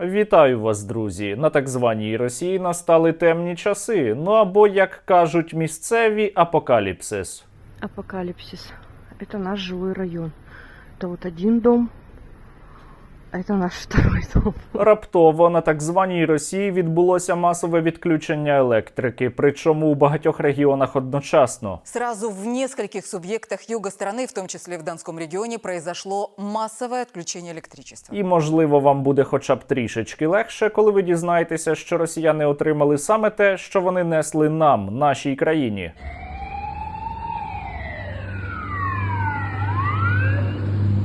Вітаю вас, друзі! На так званій Росії настали темні часи. Ну або, як кажуть місцеві, апокаліпсис. Апокаліпсис. Це наш живий район. Это от один дом, а это наш второй дом. Раптово на так званій Росії відбулося масове відключення електрики, причому у багатьох регіонах одночасно. Сразу в нескольких субъектах юга страны, в том числе в Донском регионе, произошло массовое отключение электричества. І можливо вам буде хоча б трішечки легше, коли ви дізнаєтеся, що росіяни отримали саме те, що вони несли нам, нашій країні.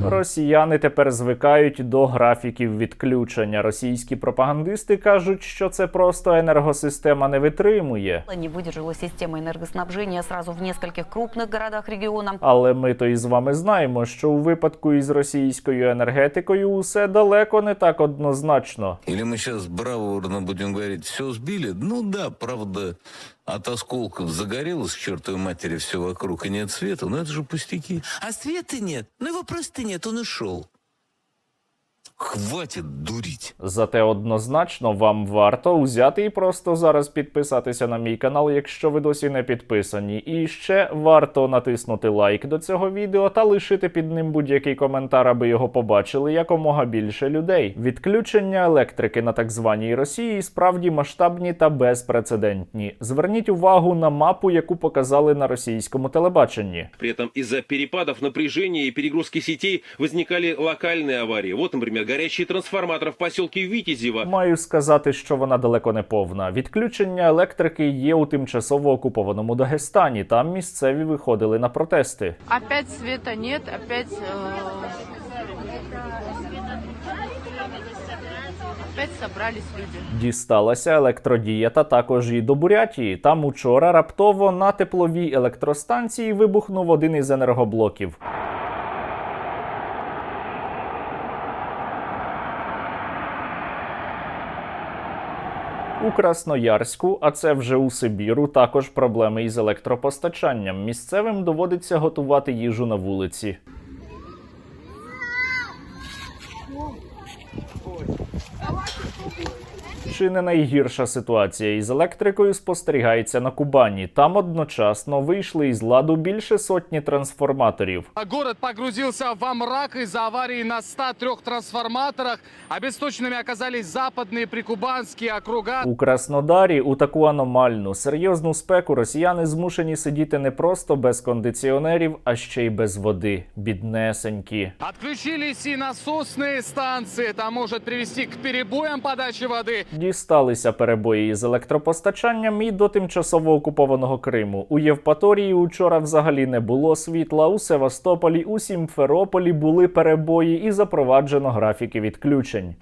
Росіяни тепер звикають до графіків відключення. Російські пропагандисти кажуть, що це просто енергосистема не витримує. Не выдержала система энергоснабжения сразу в нескольких крупных городах региона. Але ми то і з вами знаємо, що у випадку із російською енергетикою усе далеко не так однозначно. Или мы сейчас бравурно будем говорить, все сбили? Ну да, правда, от осколков загорелось к чертовой матери все вокруг, и нет света, но это же пустяки. А света нет, ну его просто нет, он ушел. Хватит дурить. Зате однозначно вам варто узяти і просто зараз підписатися на мій канал, якщо ви досі не підписані. І ще варто натиснути лайк до цього відео та лишити під ним будь-який коментар, аби його побачили якомога більше людей. Відключення електрики на так званій Росії справді масштабні та безпрецедентні. Зверніть увагу на мапу, яку показали на російському телебаченні. При этом из-за перепадов напряжения и перегрузки сетей возникали локальные аварии. Вот, например, горящий трансформатор в поселке Витязево. Маю сказати, що вона далеко не повна. Відключення електрики є у тимчасово окупованому Дагестані. Там місцеві виходили на протести. Опять света нет, опять... э, Опять собрались люди. Дісталася електродія та також і до Бурятії. Там учора раптово на тепловій електростанції вибухнув один із енергоблоків. У Красноярську, а це вже у Сибіру, також проблеми із електропостачанням. Місцевим доводиться готувати їжу на вулиці. Чи не найгірша ситуація із електрикою спостерігається на Кубані? Там одночасно вийшли із ладу більше сотні трансформаторів. А Город погрузился во мрак из-за аварии на 103 трансформаторах. Обесточенными оказались западные прикубанские округа. У Краснодарі у таку аномальну серйозну спеку росіяни змушені сидіти не просто без кондиціонерів, а ще й без води. Біднесенькі. Отключились и насосные станции. Это может привести к перебоям подачи воды. Дісталися перебої із електропостачанням і до тимчасово окупованого Криму. У Євпаторії учора взагалі не було світла. У Севастополі, у Сімферополі були перебої і запроваджено графіки відключень.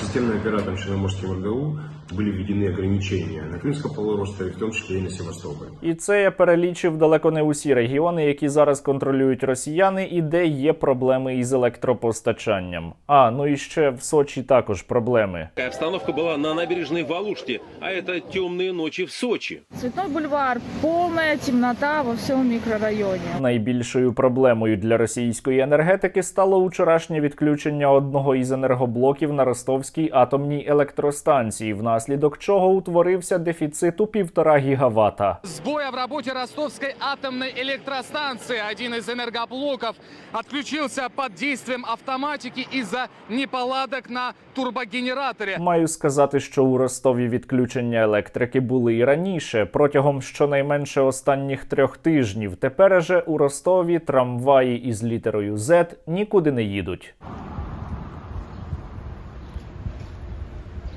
Системний оператор Черноморским РГУ были введены ограничения на Крымском полуострове, в том числе и на Севастополе. І це я перелічив далеко не усі регіони, які зараз контролюють росіяни, і де є проблеми із електропостачанням. А ну і ще в Сочі також проблеми. Такая обстановка была на набережной в Алуште, а это темные ночи в Сочи. Цветной бульвар, полная темнота во всем микрорайоне. Найбільшою проблемою для російської енергетики стало вчорашнє відключення одного із енергоблоків на Ростовській атомній електростанції, внаслідок чого утворився дефіцит у півтора гігавата. Сбоя в работе ростовской атомной электростанции. Один из энергоблоков отключился под действием автоматики из-за неполадок на турбогенераторе. Маю сказати, що у Ростові відключення електрики були і раніше, протягом щонайменше останніх трьох тижнів. Тепер же у Ростові трамваї із літерою Z нікуди не їдуть.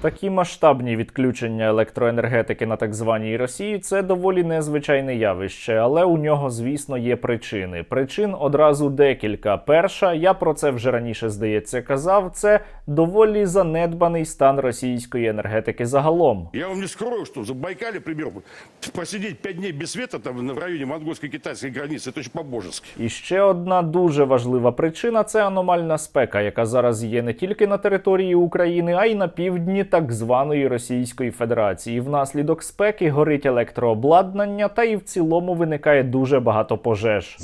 Такі масштабні відключення електроенергетики на так званій Росії це доволі незвичайне явище, але у нього, звісно, є причини. Причин одразу декілька. Перша, я про це вже раніше здається казав, це доволі занедбаний стан російської енергетики загалом. Я вам не скрою, что в Забайкале, пример, посидеть пять дней без света там в районе монгольско-китайской границы, это очень по-божески. І ще одна дуже важлива причина це аномальна спека, яка зараз є не тільки на території України, а й на півдні так званої Російської Федерації. Внаслідок спеки горить електрообладнання, та і в цілому виникає дуже багато пожеж.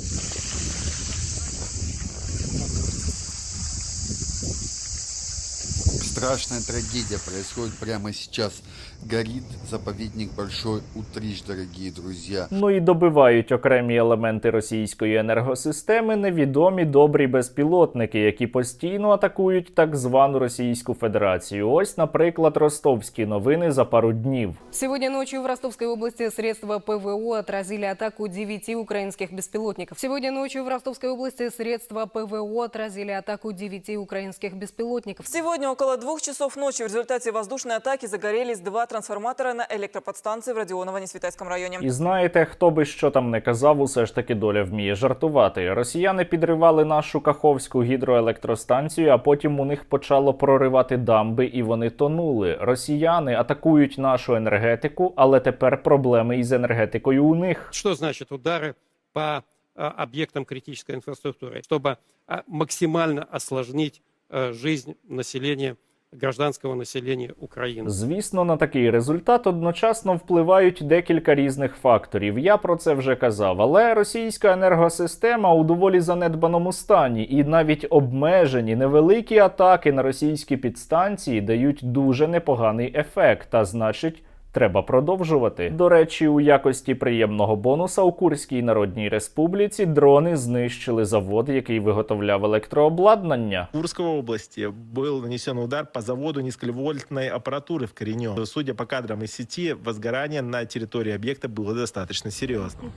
Страшная трагедия происходит прямо сейчас. Горит заповедник Большой Утриж, дорогие друзья. Ну і добивають окремі елементи російської енергосистеми невідомі добрі безпілотники, які постійно атакують так звану Російську Федерацію. Ось, наприклад, ростовські новини за пару днів. Сегодня ночью в Ростовской области средства ПВО отразили атаку 9 украинских беспилотников. Сегодня ночью в Ростовской области средства ПВО отразили атаку 9 украинских беспилотников. Сегодня около двух часов ночи в результате воздушной атаки загорелись два трансформатора на электроподстанции в Родионово-Несвитайском районе. І знаєте, хто би що там не казав, усе ж таки доля вміє жартувати. Росіяни підривали нашу Каховську гідроелектростанцію, а потім у них почало проривати дамби, і вони тонули. Росіяни атакують нашу енергетику, але тепер проблеми із енергетикою у них. Что значит удары по а, объектам критической инфраструктуры? Чтобы а, максимально осложнить а, жизнь населения, гражданского населення України. Звісно, на такий результат одночасно впливають декілька різних факторів. Я про це вже казав. Але російська енергосистема у доволі занедбаному стані, і навіть обмежені невеликі атаки на російські підстанції дають дуже непоганий ефект. А значить. Треба продовжувати. До речі, у якості приємного бонуса у Курській Народній Республіці дрони знищили завод, який виготовляв електрообладнання. В Курской области был нанесен удар по заводу низковольтной аппаратуры в Коренё. Судя по кадрам из сети, возгорание на территории объекта было достаточно серьезным.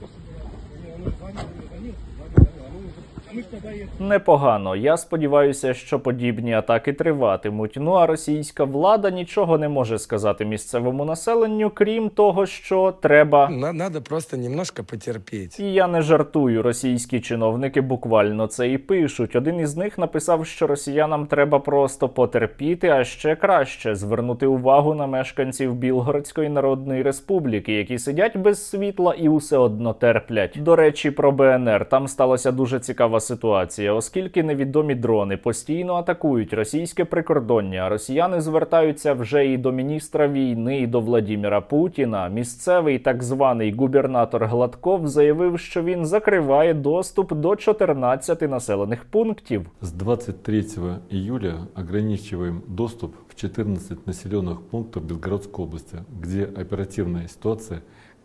Непогано. Я сподіваюся, що подібні атаки триватимуть. Ну а російська влада нічого не може сказати місцевому населенню, крім того, що треба. Надо просто немножко потерпеть. І я не жартую. Російські чиновники буквально це і пишуть. Один із них написав, що росіянам треба просто потерпіти, а ще краще звернути увагу на мешканців Білгородської Народної Республіки, які сидять без світла і усе одно терплять. До речі, про БНР там сталася дуже цікава ситуація, оскільки невідомі дрони постійно атакують російське прикордоння. Росіяни звертаються вже і до міністра війни, і до Владіміра Путіна. Місцевий так званий губернатор Гладков заявив, що він закриває доступ до 14 населених пунктів. С 23 июля ограничиваем доступ в 14 населенных пунктов Белгородской области, где оперативная ситуация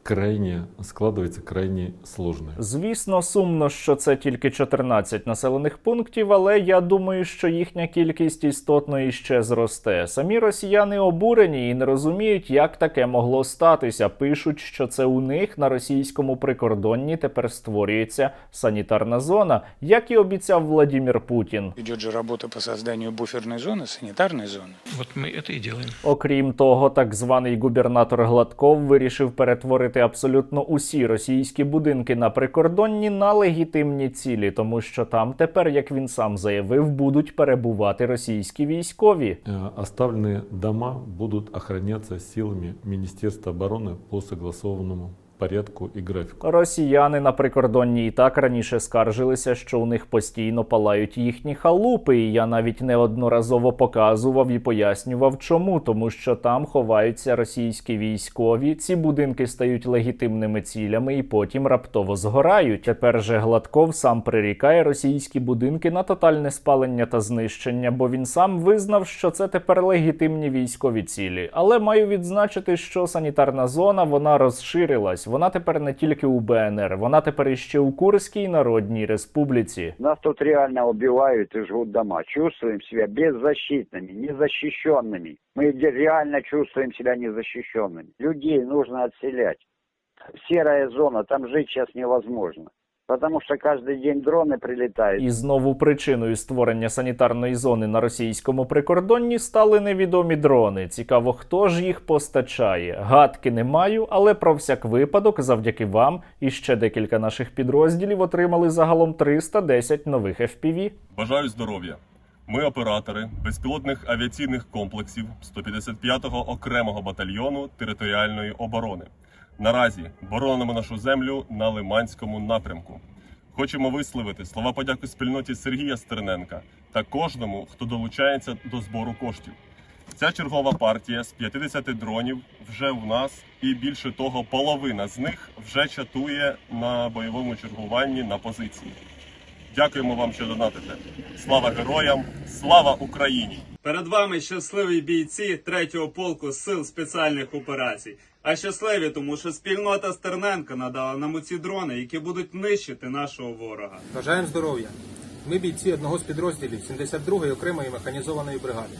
крайне складывается крайне сложной. Звісно, сумно, що це тільки 14 населених пунктів, але я думаю, що їхня кількість істотно іще зросте. Самі росіяни обурені і не розуміють, як таке могло статися. Пишуть, що це у них на російському прикордонні тепер створюється санітарна зона, як і обіцяв Владімір Путін. Идет же работа по созданию буферной зоны, санитарной зоны. Вот мы это и делаем. Окрім того, так званий губернатор Гладков вирішив перетворити абсолютно усі російські будинки на прикордонні на легітимні цілі, тому що там тепер, як він сам заявив, будуть перебувати російські військові. Э, Оставленные дома будут охраняться силами Министерства обороны по согласованному порядку и графику. Росіяни на прикордонні і так раніше скаржилися, що у них постійно палають їхні халупи. І я навіть неодноразово показував і пояснював, чому, тому що там ховаються російські військові. Ці будинки стають легітимними цілями і потім раптово згорають. Тепер же Гладков сам прирікає російські будинки на тотальне спалення та знищення, бо він сам визнав, що це тепер легітимні військові цілі. Але маю відзначити, що санітарна зона вона розширилась Вона тепер не тільки у БНР, вона тепер іще у Курській Народній Республіці. Нас тут реально убивают и жгут дома. Чувствуем себя беззащитными, незащищенными. Мы де- реально чувствуем себя незащищенными. Людей нужно отселять. Серая зона, там жить сейчас невозможно. Потому что каждый день дроны прилетают. І знову причиною створення санітарної зони на російському прикордонні стали невідомі дрони. Цікаво, хто ж їх постачає. Гадки не маю, але про всяк випадок, завдяки вам і ще декілька наших підрозділів отримали загалом 310 нових FPV. Бажаю здоров'я. Ми оператори безпілотних авіаційних комплексів 155-го окремого батальйону територіальної оборони. Наразі боронимо нашу землю на Лиманському напрямку. Хочемо висловити слова подяки спільноті Сергія Стерненка та кожному, хто долучається до збору коштів. Ця чергова партія з 50 дронів вже в нас, і більше того, половина з них вже чатує на бойовому чергуванні на позиції. Дякуємо вам, що донатите. Слава героям! Слава Україні! Перед вами щасливі бійці 3-го полку сил спеціальних операцій. А щасливі, тому що спільнота Стерненка надала нам оці дрони, які будуть нищити нашого ворога. Бажаємо здоров'я. Ми бійці одного з підрозділів 72-ї окремої механізованої бригади.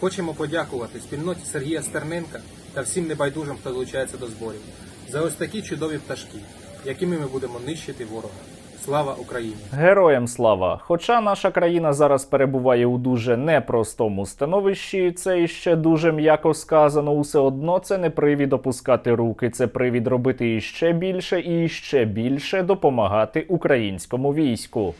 Хочемо подякувати спільноті Сергія Стерненка та всім небайдужим, хто долучається до зборів, за ось такі чудові пташки, якими ми будемо нищити ворога. Слава Україні! Героям слава! Хоча наша країна зараз перебуває у дуже непростому становищі, це іще дуже м'яко сказано. Усе одно це не привід опускати руки. Це привід робити іще більше і іще більше допомагати українському війську.